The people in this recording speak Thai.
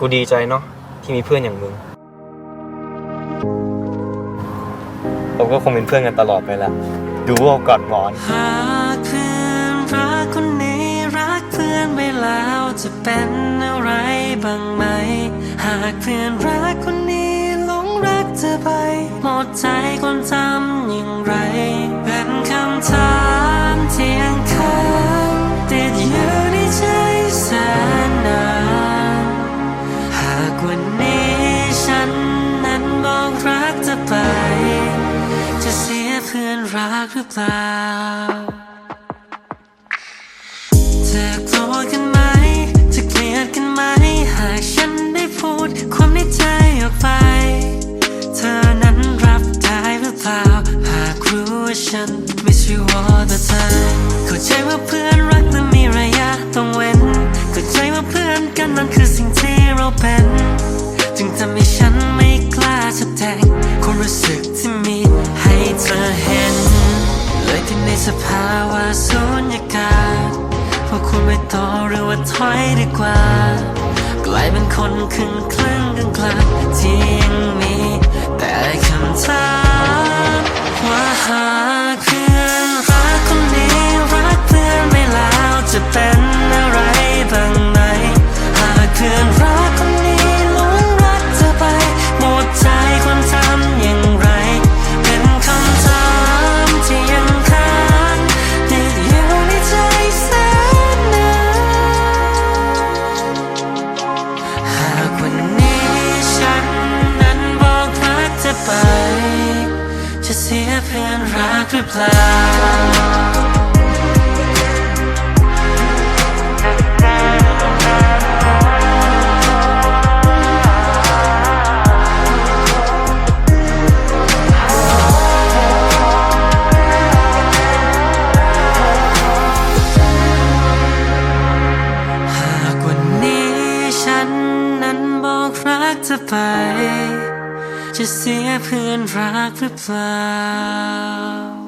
กูดีใจเนาะที่มีเพื่อนอย่างมึง เราก็คงเป็นเพื่อนกันตลอดไปละดูว่ากอดหมอน หากเพื่อนรักคนนี้รักเพื่อนไปแล้วจะเป็นอะไรบ้างไหม หากเพื่อนรักคนนี้หลงรักเธอไป หมดใจ รักหรือเปล่าจะโกรธกันไหมจะเกลียดกันไหม หากฉันได้พูดความในใจออกไป เธอนั้นรับได้หรือเปล่า หากรู้ว่าฉัน miss you all the time เข้าใจว่าเพื่อน สภาวะสุญญากาศว่าคุณไปต่อหรือว่าถอยดีกว่า กลายเป็นคนครึ่งครึ่งกลางกลางที่ยังมี สียเพื่อนรักหรือเปล่าันนี้ฉันนั้นบอกรักเธอไป จะเสียเพื่อนรักหรือเปล่า